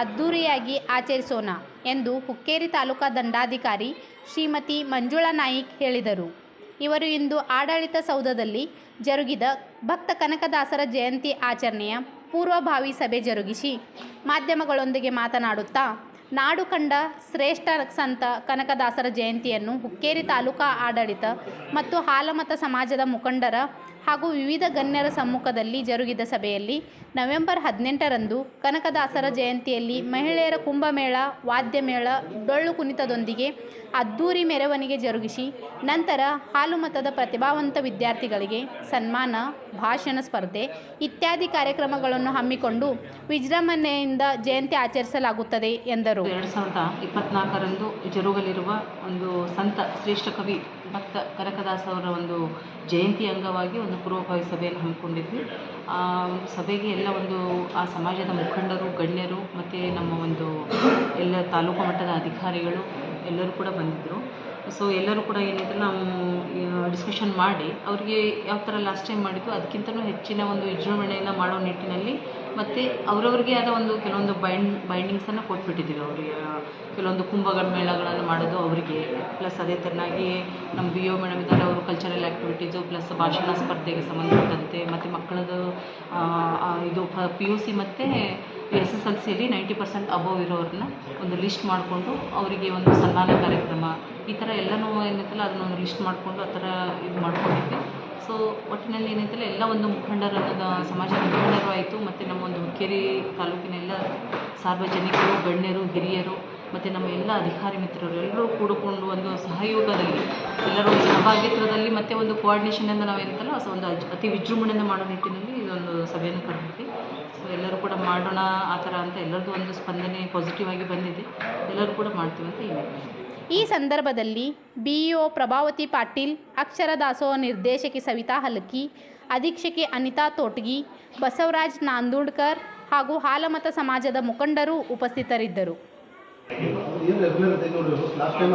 ಅದ್ಧೂರಿಯಾಗಿ ಆಚರಿಸೋಣ ಎಂದು ಹುಕ್ಕೇರಿ ತಾಲೂಕಾ ದಂಡಾಧಿಕಾರಿ ಶ್ರೀಮತಿ ಮಂಜುಳಾ ನಾಯಿಕ್ ಹೇಳಿದರು. ಇವರು ಇಂದು ಆಡಳಿತ ಸೌಧದಲ್ಲಿ ಜರುಗಿದ ಭಕ್ತ ಕನಕದಾಸರ ಜಯಂತಿ ಆಚರಣೆಯ ಪೂರ್ವಭಾವಿ ಸಭೆ ಜರುಗಿಸಿ ಮಾಧ್ಯಮಗಳೊಂದಿಗೆ ಮಾತನಾಡುತ್ತಾ, ನಾಡು ಕಂಡ ಶ್ರೇಷ್ಠ ಸಂತ ಕನಕದಾಸರ ಜಯಂತಿಯನ್ನು ಹುಕ್ಕೇರಿ ತಾಲೂಕಾ ಆಡಳಿತ ಮತ್ತು ಹಾಲಮತ ಸಮಾಜದ ಮುಖಂಡರ ಹಾಗೂ ವಿವಿಧ ಗಣ್ಯರ ಸಮ್ಮುಖದಲ್ಲಿ ಜರುಗಿದ ಸಭೆಯಲ್ಲಿ ನವೆಂಬರ್ ಹದಿನೆಂಟರಂದು ಕನಕದಾಸರ ಜಯಂತಿಯಲ್ಲಿ ಮಹಿಳೆಯರ ಕುಂಭಮೇಳ, ವಾದ್ಯಮೇಳ, ಡೊಳ್ಳು ಕುಣಿತದೊಂದಿಗೆ ಅದ್ದೂರಿ ಮೆರವಣಿಗೆ ಜರುಗಿಸಿ, ನಂತರ ಹಾಲುಮತದ ಪ್ರತಿಭಾವಂತ ವಿದ್ಯಾರ್ಥಿಗಳಿಗೆ ಸನ್ಮಾನ, ಭಾಷಣ ಸ್ಪರ್ಧೆ ಇತ್ಯಾದಿ ಕಾರ್ಯಕ್ರಮಗಳನ್ನು ಹಮ್ಮಿಕೊಂಡು ವಿಜೃಂಭಣೆಯಿಂದ ಜಯಂತಿ ಆಚರಿಸಲಾಗುತ್ತದೆ ಎಂದರು. ಎರಡು ಸಾವಿರದ ಇಪ್ಪತ್ನಾಲ್ಕರಂದು ಜರುಗಲಿರುವ ಒಂದು ಸಂತ ಶ್ರೇಷ್ಠ ಕವಿ ಭಕ್ತ ಕನಕದಾಸ ಒಂದು ಜಯಂತಿ ಅಂಗವಾಗಿ ಒಂದು ಪೂರ್ವಭಾವಿ ಸಭೆಯನ್ನು ಹಮ್ಮಿಕೊಂಡಿದ್ವಿ. ಆ ಸಭೆಗೆ ಎಲ್ಲ ಒಂದು, ಆ ಸಮಾಜದ ಮುಖಂಡರು, ಗಣ್ಯರು ಮತ್ತು ನಮ್ಮ ಒಂದು ಎಲ್ಲ ತಾಲೂಕು ಮಟ್ಟದ ಅಧಿಕಾರಿಗಳು ಎಲ್ಲರೂ ಕೂಡ ಬಂದಿದ್ದರು ಸೊ ಎಲ್ಲರೂ ಕೂಡ ಏನಿದ್ರು ನಾವು ಡಿಸ್ಕಷನ್ ಮಾಡಿ, ಅವರಿಗೆ ಯಾವ ಥರ ಲಾಸ್ಟ್ ಟೈಮ್ ಮಾಡಿದ್ದು, ಅದಕ್ಕಿಂತಲೂ ಹೆಚ್ಚಿನ ಒಂದು ವಿಜೃಂಭಣೆಯನ್ನು ಮಾಡೋ ನಿಟ್ಟಿನಲ್ಲಿ ಮತ್ತು ಅವರವ್ರಿಗೆ ಆದ ಒಂದು ಕೆಲವೊಂದು ಬೈಂಡ್ ಬೈಂಡಿಂಗ್ಸನ್ನು ಕೊಟ್ಬಿಟ್ಟಿದ್ದೀವಿ ಅವರಿಗೆ ಕೆಲವೊಂದು ಕುಂಭಗಳ ಮೇಳಗಳನ್ನು ಮಾಡೋದು ಅವರಿಗೆ ಪ್ಲಸ್ ಅದೇ ಥರನಾಗಿ ನಮ್ಮ ಬಿ ಒ ಮೇಡಮ್ ಇದ್ದಾರೆ, ಅವರು ಕಲ್ಚರಲ್ ಆ್ಯಕ್ಟಿವಿಟೀಸು ಪ್ಲಸ್ ಭಾಷಣ ಸ್ಪರ್ಧೆಗೆ ಸಂಬಂಧಪಟ್ಟಂತೆ, ಮತ್ತು ಮಕ್ಕಳದು ಇದು ಪಿ ಯು ಸಿ ಮತ್ತು ಎಸ್ ಎಸ್ ಎಲ್ ಸಿಯಲ್ಲಿ ನೈಂಟಿ ಪರ್ಸೆಂಟ್ ಅಬೋವ್ ಇರೋರನ್ನ ಒಂದು ಲಿಸ್ಟ್ ಮಾಡಿಕೊಂಡು ಅವರಿಗೆ ಒಂದು ಸನ್ಮಾನ ಕಾರ್ಯಕ್ರಮ ಈ ಥರ ಎಲ್ಲನೂ ಏನೈತಲ್ಲ ಅದನ್ನ ಒಂದು ಲಿಸ್ಟ್ ಮಾಡಿಕೊಂಡು ಆ ಥರ ಇದು ಮಾಡ್ಕೊಂಡಿದ್ದೆ. ಸೊ ಒಟ್ಟಿನಲ್ಲಿ ಏನೈತಲ್ಲ ಎಲ್ಲ ಒಂದು ಮುಖಂಡರಾದ ಸಮಾಜ ಮುಖಂಡರು ಆಯಿತು, ಮತ್ತು ನಮ್ಮ ಒಂದು ಹುಕ್ಕೇರಿ ತಾಲೂಕಿನ ಎಲ್ಲ ಸಾರ್ವಜನಿಕರು, ಗಣ್ಯರು, ಹಿರಿಯರು, ಮತ್ತು ನಮ್ಮ ಎಲ್ಲ ಅಧಿಕಾರಿ ಮಿತ್ರರು ಎಲ್ಲರೂ ಕೂಡಿಕೊಂಡು ಒಂದು ಸಹಯೋಗದಲ್ಲಿ, ಎಲ್ಲರೂ ಸಹಭಾಗಿತ್ವದಲ್ಲಿ, ಮತ್ತು ಒಂದು ಕೋಆರ್ಡಿನೇಷನಿಂದ ನಾವೇನಂತಲ್ಲ ಸೊ ಒಂದು ಅತಿ ವಿಜೃಂಭಣೆಯಿಂದ ಮಾಡೋ ನಿಟ್ಟಿನಲ್ಲಿ ಇದೊಂದು ಸಭೆಯನ್ನು ಕರೆದಿದ್ವಿ. ಎಲ್ಲರೂ ಕೂಡ ಮಾಡೋಣ ಆ ಥರ ಅಂತ ಎಲ್ಲರದ್ದು ಒಂದು ಸ್ಪಂದನೆ ಪಾಸಿಟಿವ್ ಆಗಿ ಬಂದಿದೆ. ಎಲ್ಲರೂ ಕೂಡ ಮಾಡ್ತೀವಿ ಅಂತ ಹೇಳಿ ಈ ಸಂದರ್ಭದಲ್ಲಿ ಬಿಇಒ ಪ್ರಭಾವತಿ ಪಾಟೀಲ್ ಅಕ್ಷರ ದಾಸೋಹ ನಿರ್ದೇಶಕಿ ಸವಿತಾ ಹಲಕಿ ಅಧೀಕ್ಷಕಿ ಅನಿತಾ ತೋಟಗಿ ಬಸವರಾಜ್ ನಾಂದೂಡ್ಕರ್ ಹಾಗೂ ಹಾಲಮತ ಸಮಾಜದ ಮುಖಂಡರು ಉಪಸ್ಥಿತರಿದ್ದರು ಏನು ರೆಗ್ಯುಲರ್ ಇದೆ ನೋಡಿ ಲಾಸ್ಟ್ ಟೈಮ್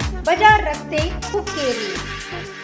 बजा रखते हुक्के लिए